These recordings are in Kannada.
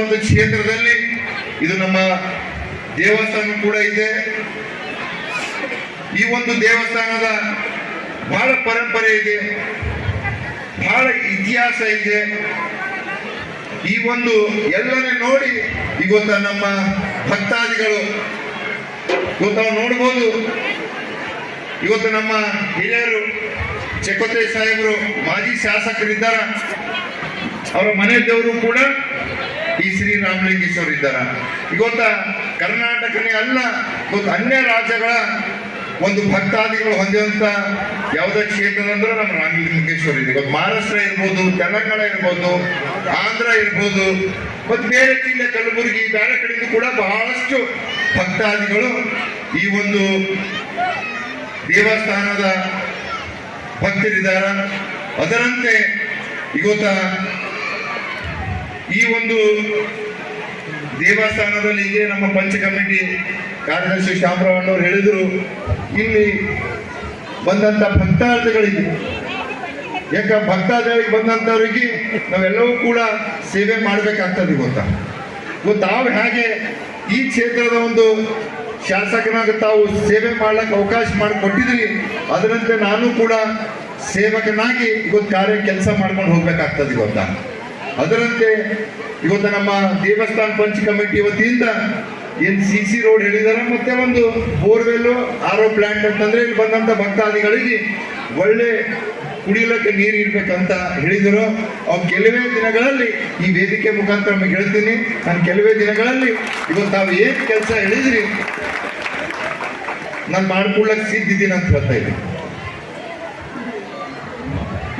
ಒಂದು ಕ್ಷೇತ್ರದಲ್ಲಿ ಇದು ನಮ್ಮ ದೇವಸ್ಥಾನ ಕೂಡ ಇದೆ. ಈ ಒಂದು ದೇವಸ್ಥಾನದ ಬಹಳ ಪರಂಪರೆ ಇದೆ, ಬಹಳ ಇತಿಹಾಸ ಇದೆ. ಈ ಒಂದು ಎಲ್ಲನೇ ನೋಡಿ ಇವತ್ತ ನಮ್ಮ ಭಕ್ತಾದಿಗಳು ಇವತ್ತು ನಾವು ನೋಡ್ಬೋದು. ಇವತ್ತು ನಮ್ಮ ಹಿರಿಯರು ಚಕೋತೆ ಸಾಹೇಬರು, ಮಾಜಿ ಶಾಸಕರಿದ್ದಾರ. ಅವರ ಮನೆ ದೇವರು ಕೂಡ ಈ ಶ್ರೀ ರಾಮಲಿಂಗೇಶ್ವರ ಇದ್ದಾರ. ಗೊತ್ತಾ ಕರ್ನಾಟಕನೇ ಅಲ್ಲ, ಮತ್ತು ಅನ್ಯ ರಾಜ್ಯಗಳ ಒಂದು ಭಕ್ತಾದಿಗಳು ಹೊಂದಿದಂತ ಯಾವುದೇ ಕ್ಷೇತ್ರ ಅಂದ್ರೆ ನಮ್ಮ ರಾಮಲಿಂಗೇಶ್ವರ ಇದೆ. ಇವತ್ತು ಮಹಾರಾಷ್ಟ್ರ ಇರ್ಬೋದು, ತೆಲಂಗಾಣ ಇರ್ಬೋದು, ಆಂಧ್ರ ಇರ್ಬೋದು, ಮತ್ತು ಬೇರೆ ಜಿಲ್ಲೆ ಕಲಬುರಗಿ ಬೇರೆ ಕಡೆಯಿಂದ ಕೂಡ ಬಹಳಷ್ಟು ಭಕ್ತಾದಿಗಳು ಈ ಒಂದು ದೇವಸ್ಥಾನದ ಭಕ್ತರಿದ್ದಾರ. ಅದರಂತೆ ಇವತ್ತ ಈ ಒಂದು ದೇವಸ್ಥಾನದಲ್ಲಿ ಇದೆ ನಮ್ಮ ಪಂಚ ಕಮಿಟಿ ಕಾರ್ಯದರ್ಶಿ ಶಾಮರಾವ್ ಹೇಳಿದ್ರು, ಇಲ್ಲಿ ಬಂದಂತ ಭಕ್ತಾರ್ಥಿಗಳಿಗೆ ಯಾಕ ಭಕ್ತಾದಿಗಳಿಗೆ ಬಂದಂತವರಿಗೆ ನಾವೆಲ್ಲವೂ ಕೂಡ ಸೇವೆ ಮಾಡಬೇಕಾಗ್ತದೆ ಇವತ್ತ ಇವತ್ತು ತಾವು ಹೇಗೆ ಈ ಕ್ಷೇತ್ರದ ಒಂದು ಶಾಸಕನಾಗ ತಾವು ಸೇವೆ ಮಾಡ್ಲಿಕ್ಕೆ ಅವಕಾಶ ಮಾಡಿಕೊಟ್ಟಿದ್ರಿ, ಅದರಂತೆ ನಾನು ಕೂಡ ಸೇವಕನಾಗಿ ಇವತ್ತು ಕಾರ್ಯ ಕೆಲಸ ಮಾಡ್ಕೊಂಡು ಹೋಗ್ಬೇಕಾಗ್ತದೆ ಇವತ್ತ ಅದರಂತೆ ಇವತ್ತು ನಮ್ಮ ದೇವಸ್ಥಾನ ಪಂಚ ಕಮಿಟಿ ವತಿಯಿಂದ ಏನ್ ಸಿ ಸಿ ರೋಡ್ ಹೇಳಿದಾರೆ ಮತ್ತೆ ಒಂದು ಬೋರ್ವೆಲ್, ಆರೋ ಪ್ಲಾಂಟ್ ಅಂತಂದ್ರೆ ಇಲ್ಲಿ ಬಂದಂತ ಭಕ್ತಾದಿಗಳಿಗೆ ಒಳ್ಳೆ ಕುಡಿಯಲಕ್ಕೆ ನೀರು ಇರ್ಬೇಕಂತ ಹೇಳಿದರು. ಅವ್ರು ಕೆಲವೇ ದಿನಗಳಲ್ಲಿ ಈ ವೇದಿಕೆ ಮುಖಾಂತರ ಹೇಳ್ತೀನಿ. ನಾನು ಕೆಲವೇ ದಿನಗಳಲ್ಲಿ ಇವತ್ತು ತಾವು ಏನ್ ಕೆಲಸ ಹೇಳಿದ್ರಿ, ನಾನು ಮಾಡ್ಕೊಳ್ಳಕ್ ಸಿದ್ಧಿದ್ದೀನಿ ಅಂತ ಹೇಳ್ತಾ ಇದ್ದೀನಿ.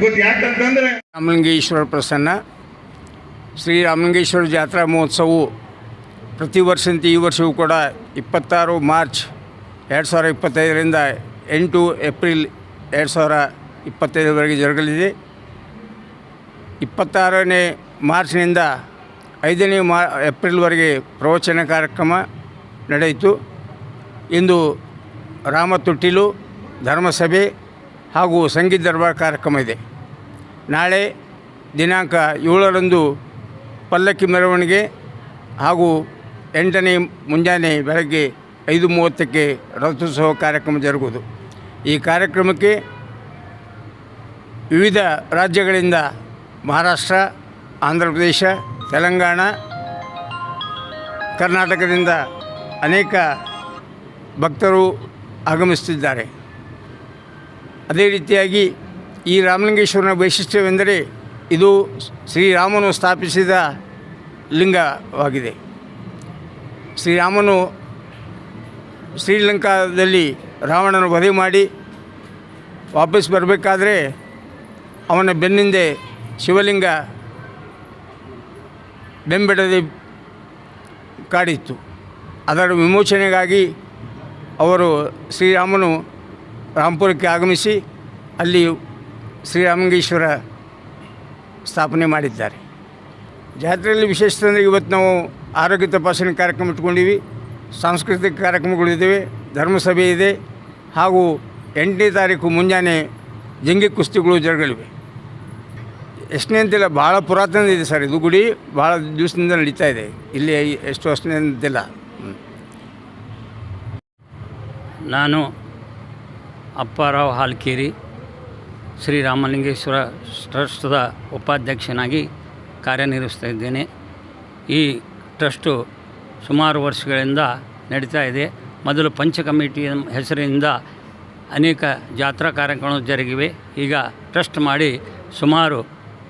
ಇವತ್ತು ಯಾಕಂತಂದ್ರೆ ರಾಮಲಿಂಗೇಶ್ವರ ಪ್ರಸನ್ನ ಶ್ರೀ ರಾಮಲಿಂಗೇಶ್ವರ ಜಾತ್ರಾ ಮಹೋತ್ಸವವು ಪ್ರತಿ ವರ್ಷದಂತೆ ಈ ವರ್ಷವೂ ಕೂಡ ಇಪ್ಪತ್ತಾರು ಮಾರ್ಚ್ ಎರಡು ಸಾವಿರ ಇಪ್ಪತ್ತೈದರಿಂದ ಎಂಟು ಏಪ್ರಿಲ್ ಎರಡು ಸಾವಿರ ಇಪ್ಪತ್ತೈದರವರೆಗೆ ಜರುಗಲಿದೆ. ಇಪ್ಪತ್ತಾರನೇ ಮಾರ್ಚ್ನಿಂದ ಐದನೇ ಮಾ ಏಪ್ರಿಲ್ವರೆಗೆ ಪ್ರವಚನ ಕಾರ್ಯಕ್ರಮ ನಡೆಯಿತು. ಇಂದು ರಾಮ ತೊಟ್ಟಿಲು ಧರ್ಮಸಭೆ ಹಾಗೂ ಸಂಗೀತ ದರ್ಬಾರ್ ಕಾರ್ಯಕ್ರಮ ಇದೆ. ನಾಳೆ ದಿನಾಂಕ ಏಳರಂದು ಪಲ್ಲಕ್ಕಿ ಮೆರವಣಿಗೆ ಹಾಗೂ ಎಂಟನೇ ಮುಂಜಾನೆ ಬೆಳಗ್ಗೆ ಐದು ಮೂವತ್ತಕ್ಕೆ ರಥೋತ್ಸವ ಕಾರ್ಯಕ್ರಮ ಜರುಗುವುದು. ಈ ಕಾರ್ಯಕ್ರಮಕ್ಕೆ ವಿವಿಧ ರಾಜ್ಯಗಳಿಂದ ಮಹಾರಾಷ್ಟ್ರ ಆಂಧ್ರ ಪ್ರದೇಶ ತೆಲಂಗಾಣ, ಕರ್ನಾಟಕದಿಂದ ಅನೇಕ ಭಕ್ತರು ಆಗಮಿಸುತ್ತಿದ್ದಾರೆ. ಅದೇ ರೀತಿಯಾಗಿ ಈ ರಾಮಲಿಂಗೇಶ್ವರನ ವೈಶಿಷ್ಟ್ಯವೆಂದರೆ ಇದು ಶ್ರೀರಾಮನು ಸ್ಥಾಪಿಸಿದ ಲಿಂಗವಾಗಿದೆ. ಶ್ರೀರಾಮನು ಶ್ರೀಲಂಕಾದಲ್ಲಿ ರಾವಣನ ವಧೆ ಮಾಡಿ ವಾಪಸ್ ಬರಬೇಕಾದ್ರೆ ಅವನ ಬೆನ್ನಿಂದೆ ಶಿವಲಿಂಗ ಬೆಂಬಿಡದೆ ಕಾಡಿತ್ತು. ಅದರ ವಿಮೋಚನೆಗಾಗಿ ಅವರು ಶ್ರೀರಾಮನು ರಾಂಪುರಕ್ಕೆ ಆಗಮಿಸಿ ಅಲ್ಲಿ ಶ್ರೀರಾಮಲಿಂಗೇಶ್ವರ ಸ್ಥಾಪನೆ ಮಾಡಿದ್ದಾರೆ. ಜಾತ್ರೆಯಲ್ಲಿ ವಿಶೇಷತೆ ಅಂದರೆ ಇವತ್ತು ನಾವು ಆರೋಗ್ಯ ತಪಾಸಣೆ ಕಾರ್ಯಕ್ರಮ ಇಟ್ಕೊಂಡಿವಿ. ಸಾಂಸ್ಕೃತಿಕ ಕಾರ್ಯಕ್ರಮಗಳಿದ್ದಾವೆ ಧರ್ಮಸಭೆ ಇದೆ ಹಾಗೂ ಎಂಟನೇ ತಾರೀಕು ಮುಂಜಾನೆ ಜಂಗಿ ಕುಸ್ತಿಗಳು ಜರುಗಲಿವೆ. ಎಷ್ಟನೇ ಅಂತಿಲ್ಲ ಭಾಳ ಪುರಾತನ ಇದೆ ಸರ್ ಇದು ಗುಡಿ ಭಾಳ ದಿವಸದಿಂದ ನಡೀತಾ ಇದೆ. ಇಲ್ಲಿ ಎಷ್ಟು ವರ್ಷನೇ ಅಂತಿಲ್ಲ. ನಾನು ಅಪ್ಪಾರಾವ್ ಹಾಲ್ಕೇರಿ. ಶ್ರೀರಾಮಲಿಂಗೇಶ್ವರ ಟ್ರಸ್ಟ್ದ ಉಪಾಧ್ಯಕ್ಷನಾಗಿ ಕಾರ್ಯನಿರ್ವಹಿಸ್ತಾ ಇದ್ದೇನೆ. ಈ ಟ್ರಸ್ಟು ಸುಮಾರು ವರ್ಷಗಳಿಂದ ನಡೀತಾ ಇದೆ. ಮೊದಲು ಪಂಚ ಕಮಿಟಿ ಹೆಸರಿನಿಂದ ಅನೇಕ ಜಾತ್ರಾ ಕಾರ್ಯಕ್ರಮಗಳು ಜರುಗಿವೆ. ಈಗ ಟ್ರಸ್ಟ್ ಮಾಡಿ ಸುಮಾರು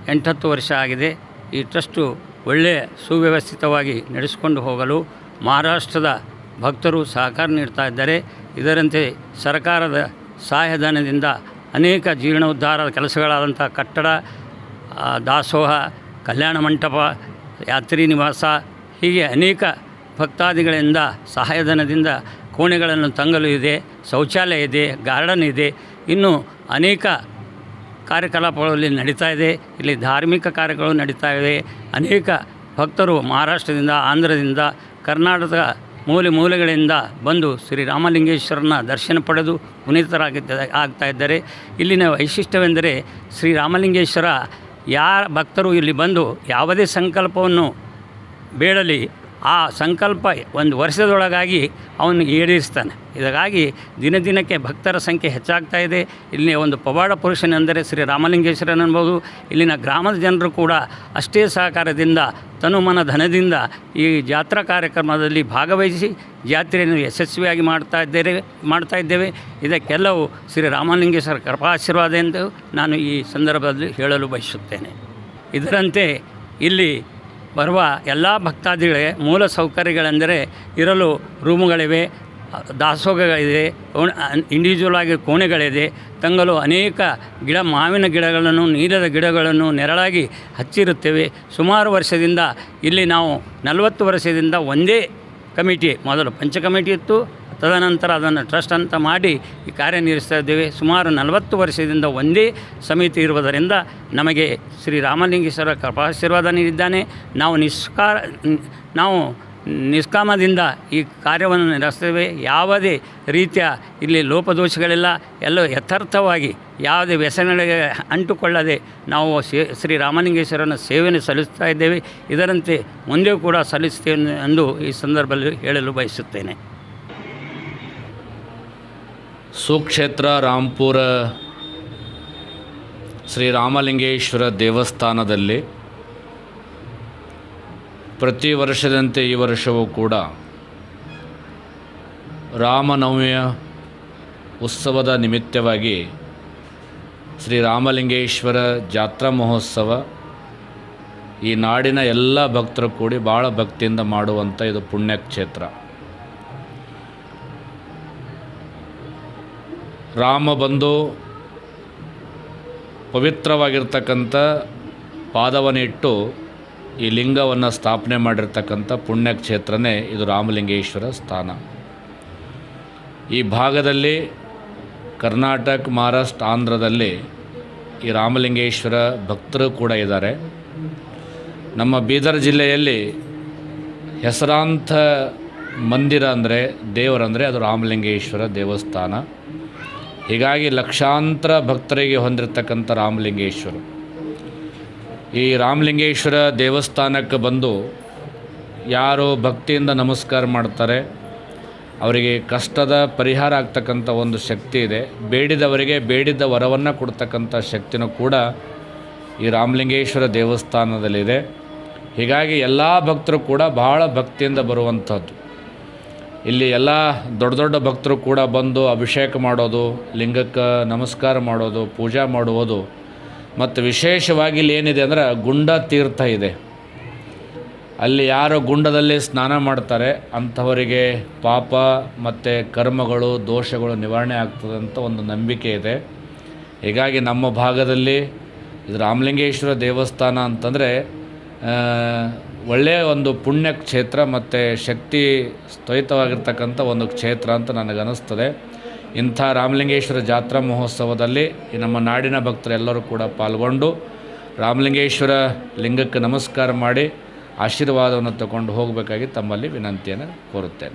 ಎಂಟತ್ತು ವರ್ಷ ಆಗಿದೆ. ಈ ಟ್ರಸ್ಟು ಒಳ್ಳೆಯ ಸುವ್ಯವಸ್ಥಿತವಾಗಿ ನಡೆಸಿಕೊಂಡು ಹೋಗಲು ಮಹಾರಾಷ್ಟ್ರದ ಭಕ್ತರು ಸಹಕಾರ ನೀಡ್ತಾ ಇದ್ದಾರೆ. ಇದರಂತೆ ಸರ್ಕಾರದ ಸಹಾಯಧನದಿಂದ ಅನೇಕ ಜೀರ್ಣೋದ್ಧಾರದ ಕೆಲಸಗಳಾದಂಥ ಕಟ್ಟಡ ದಾಸೋಹ, ಕಲ್ಯಾಣ ಮಂಟಪ, ಯಾತ್ರಿ ನಿವಾಸ, ಹೀಗೆ ಅನೇಕ ಭಕ್ತಾದಿಗಳಿಂದ ಸಹಾಯಧನದಿಂದ ಕೋಣೆಗಳನ್ನು ತಂಗಲು ಇದೆ, ಶೌಚಾಲಯ ಇದೆ, ಗಾರ್ಡನ್ ಇದೆ. ಇನ್ನೂ ಅನೇಕ ಕಾರ್ಯಕಲಾಪಗಳಲ್ಲಿ ನಡೀತಾ ಇದೆ. ಇಲ್ಲಿ ಧಾರ್ಮಿಕ ಕಾರ್ಯಗಳು ನಡೀತಾ ಇದೆ. ಅನೇಕ ಭಕ್ತರು ಮಹಾರಾಷ್ಟ್ರದಿಂದ, ಆಂಧ್ರದಿಂದ ಕರ್ನಾಟಕದ ಮೂಲೆ ಮೂಲೆಗಳಿಂದ ಬಂದು ಶ್ರೀ ರಾಮಲಿಂಗೇಶ್ವರನ ದರ್ಶನ ಪಡೆದು ಪುನೀತರಾಗಿದ್ದ ಆಗ್ತಾ ಇದ್ದಾರೆ ಇಲ್ಲಿನ ವೈಶಿಷ್ಟ್ಯವೆಂದರೆ ಶ್ರೀ ರಾಮಲಿಂಗೇಶ್ವರ ಯಾರ ಭಕ್ತರು ಇಲ್ಲಿ ಬಂದು ಯಾವುದೇ ಸಂಕಲ್ಪವನ್ನು ಬೇಡಲಿ ಆ ಸಂಕಲ್ಪ ಒಂದು ವರ್ಷದೊಳಗಾಗಿ ಅವನು ಈಡೇರಿಸ್ತಾನೆ. ಇದಕ್ಕಾಗಿ ದಿನ ದಿನಕ್ಕೆ ಭಕ್ತರ ಸಂಖ್ಯೆ ಹೆಚ್ಚಾಗ್ತಾ ಇದೆ. ಇಲ್ಲಿ ಒಂದು ಪವಾಡ ಪುರುಷನೆಂದರೆ ಶ್ರೀ ರಾಮಲಿಂಗೇಶ್ವರನ್ ಅನ್ಬೋದು ಇಲ್ಲಿನ ಗ್ರಾಮದ ಜನರು ಕೂಡ ಅಷ್ಟೇ ಸಹಕಾರದಿಂದ ತನುಮನ ಧನದಿಂದ ಈ ಜಾತ್ರಾ ಕಾರ್ಯಕ್ರಮದಲ್ಲಿ ಭಾಗವಹಿಸಿ ಜಾತ್ರೆಯನ್ನು ಯಶಸ್ವಿಯಾಗಿ ಮಾಡ್ತಾ ಇದ್ದೇವೆ ಮಾಡ್ತಾ ಇದ್ದೇವೆ. ಇದಕ್ಕೆಲ್ಲವೂ ಶ್ರೀ ರಾಮಲಿಂಗೇಶ್ವರ ಕೃಪಾಶೀರ್ವಾದ ಎಂದು ನಾನು ಈ ಸಂದರ್ಭದಲ್ಲಿ ಹೇಳಲು ಬಯಸುತ್ತೇನೆ. ಇದರಂತೆ ಇಲ್ಲಿ ಬರುವ ಎಲ್ಲ ಭಕ್ತಾದಿಗಳಿಗೆ ಮೂಲ ಸೌಕರ್ಯಗಳೆಂದರೆ ಇರಲು ರೂಮುಗಳಿವೆ, ದಾಸೋಹಗಳಿದೆ ಇಂಡಿವಿಜುವಲ್ ಆಗಿ ಕೋಣೆಗಳಿದೆ, ತಂಗಲು ಅನೇಕ ಗಿಡ, ಮಾವಿನ ಗಿಡಗಳನ್ನು, ನೀರದ ಗಿಡಗಳನ್ನು ನೆರಳಾಗಿ ಹಚ್ಚಿರುತ್ತೇವೆ. ಸುಮಾರು ವರ್ಷದಿಂದ ಇಲ್ಲಿ ನಾವು ನಲವತ್ತು ವರ್ಷದಿಂದ ಒಂದೇ ಕಮಿಟಿ, ಮೊದಲು ಪಂಚ ಕಮಿಟಿ ಇತ್ತು ತದನಂತರ ಅದನ್ನು ಟ್ರಸ್ಟ್ ಅಂತ ಮಾಡಿ ಈ ಕಾರ್ಯನಿರ್ವಹಿಸ್ತಾ ಇದ್ದೇವೆ. ಸುಮಾರು ನಲವತ್ತು ವರ್ಷದಿಂದ ಒಂದೇ ಸಮಿತಿ ಇರುವುದರಿಂದ ನಮಗೆ ಶ್ರೀ ರಾಮಲಿಂಗೇಶ್ವರ ಕೃಪಾಶೀರ್ವಾದ ನೀಡಿದ್ದಾನೆ. ನಾವು ನಿಷ್ಕಾರ ನಾವು ನಿಷ್ಕಾಮದಿಂದ ಈ ಕಾರ್ಯವನ್ನು ನಡೆಸ್ತೇವೆ ಯಾವುದೇ ರೀತಿಯ ಇಲ್ಲಿ ಲೋಪದೋಷಗಳಿಲ್ಲ. ಎಲ್ಲ ಯಥಾರ್ಥವಾಗಿ ಯಾವುದೇ ವ್ಯಸನಗಳಿಗೆ ಅಂಟುಕೊಳ್ಳದೆ ನಾವು ಶ್ರೀ ರಾಮಲಿಂಗೇಶ್ವರನ ಸೇವೆಯನ್ನು ಸಲ್ಲಿಸ್ತಾ ಇದ್ದೇವೆ. ಇದರಂತೆ ಮುಂದೆ ಕೂಡ ಸಲ್ಲಿಸ್ತೇವೆ ಎಂದು ಈ ಸಂದರ್ಭದಲ್ಲಿ ಹೇಳಲು ಬಯಸುತ್ತೇನೆ. ಸುಕ್ಷೇತ್ರ ರಾಂಪುರ ಶ್ರೀರಾಮಲಿಂಗೇಶ್ವರ ದೇವಸ್ಥಾನದಲ್ಲಿ ಪ್ರತಿ ವರ್ಷದಂತೆ ಈ ವರ್ಷವೂ ಕೂಡ ರಾಮನವಮಿಯ ಉತ್ಸವದ ನಿಮಿತ್ತವಾಗಿ ಶ್ರೀ ರಾಮಲಿಂಗೇಶ್ವರ ಜಾತ್ರಾ ಮಹೋತ್ಸವ ಈ ನಾಡಿನ ಎಲ್ಲ ಭಕ್ತರು ಕೂಡಿ ಭಾಳ ಭಕ್ತಿಯಿಂದ ಮಾಡುವಂಥ ಇದು ಪುಣ್ಯಕ್ಷೇತ್ರ. ರಾಮ ಬಂದು ಪವಿತ್ರವಾಗಿರ್ತಕ್ಕಂಥ ಪಾದವನ್ನಿಟ್ಟು ಈ ಲಿಂಗವನ್ನು ಸ್ಥಾಪನೆ ಮಾಡಿರ್ತಕ್ಕಂಥ ಪುಣ್ಯಕ್ಷೇತ್ರನೇ ಇದು ರಾಮಲಿಂಗೇಶ್ವರ ಸ್ಥಾನ. ಈ ಭಾಗದಲ್ಲಿ ಕರ್ನಾಟಕ, ಮಹಾರಾಷ್ಟ್ರ, ಆಂಧ್ರದಲ್ಲಿ ಈ ರಾಮಲಿಂಗೇಶ್ವರ ಭಕ್ತರು ಕೂಡ ಇದ್ದಾರೆ. ನಮ್ಮ ಬೀದರ್ ಜಿಲ್ಲೆಯಲ್ಲಿ ಹೆಸರಾಂತ ಮಂದಿರ ಅಂದರೆ ದೇವರಂದರೆ ಅದು ರಾಮಲಿಂಗೇಶ್ವರ ದೇವಸ್ಥಾನ. ಹೀಗಾಗಿ ಲಕ್ಷಾಂತರ ಭಕ್ತರಿಗೆ ಹೊಂದಿರತಕ್ಕಂಥ ರಾಮಲಿಂಗೇಶ್ವರ. ಈ ರಾಮಲಿಂಗೇಶ್ವರ ದೇವಸ್ಥಾನಕ್ಕೆ ಬಂದು ಯಾರು ಭಕ್ತಿಯಿಂದ ನಮಸ್ಕಾರ ಮಾಡ್ತಾರೆ. ಅವರಿಗೆ ಕಷ್ಟದ ಪರಿಹಾರ ಆಗ್ತಕ್ಕಂಥ ಒಂದು ಶಕ್ತಿ ಇದೆ. ಬೇಡಿದವರಿಗೆ ಬೇಡಿದ ವರವನ್ನು ಕೊಡ್ತಕ್ಕಂಥ ಶಕ್ತಿನೂ ಕೂಡ ಈ ರಾಮಲಿಂಗೇಶ್ವರ ದೇವಸ್ಥಾನದಲ್ಲಿದೆ. ಹೀಗಾಗಿ ಎಲ್ಲ ಭಕ್ತರು ಕೂಡ ಬಹಳ ಭಕ್ತಿಯಿಂದ ಬರುವಂಥದ್ದು. ಇಲ್ಲಿ ಎಲ್ಲ ದೊಡ್ಡ ದೊಡ್ಡ ಭಕ್ತರು ಕೂಡ ಬಂದು ಅಭಿಷೇಕ ಮಾಡೋದು, ಲಿಂಗಕ್ಕೆ ನಮಸ್ಕಾರ ಮಾಡೋದು, ಪೂಜೆ ಮಾಡುವುದು. ಮತ್ತು ವಿಶೇಷವಾಗಿ ಇಲ್ಲಿ ಏನಿದೆ ಅಂದ್ರೆ ಗುಂಡ ತೀರ್ಥ ಇದೆ. ಅಲ್ಲಿ ಯಾರು ಗುಂಡದಲ್ಲಿ ಸ್ನಾನ ಮಾಡ್ತಾರೆ, ಅಂಥವರಿಗೆ ಪಾಪ ಮತ್ತು ಕರ್ಮಗಳು, ದೋಷಗಳು ನಿವಾರಣೆ ಆಗ್ತದೆ ಅಂತ ಒಂದು ನಂಬಿಕೆ ಇದೆ. ಹೀಗಾಗಿ ನಮ್ಮ ಭಾಗದಲ್ಲಿ ಇದು ರಾಮಲಿಂಗೇಶ್ವರ ದೇವಸ್ಥಾನ ಅಂತಂದರೆ ಒಳ್ಳೆಯ ಒಂದು ಪುಣ್ಯ ಕ್ಷೇತ್ರ ಮತ್ತು ಶಕ್ತಿ ಸ್ತೋಯಿತವಾಗಿರ್ತಕ್ಕಂಥ ಒಂದು ಕ್ಷೇತ್ರ ಅಂತ ನನಗನ್ನಿಸ್ತದೆ. ಇಂಥ ರಾಮಲಿಂಗೇಶ್ವರ ಜಾತ್ರಾ ಮಹೋತ್ಸವದಲ್ಲಿ ನಮ್ಮ ನಾಡಿನ ಭಕ್ತರೆಲ್ಲರೂ ಕೂಡ ಪಾಲ್ಗೊಂಡು ರಾಮಲಿಂಗೇಶ್ವರ ಲಿಂಗಕ್ಕೆ ನಮಸ್ಕಾರ ಮಾಡಿ ಆಶೀರ್ವಾದವನ್ನು ತಗೊಂಡು ಹೋಗಬೇಕಾಗಿ ತಮ್ಮಲ್ಲಿ ವಿನಂತಿಯನ್ನು ಕೋರುತ್ತೇನೆ.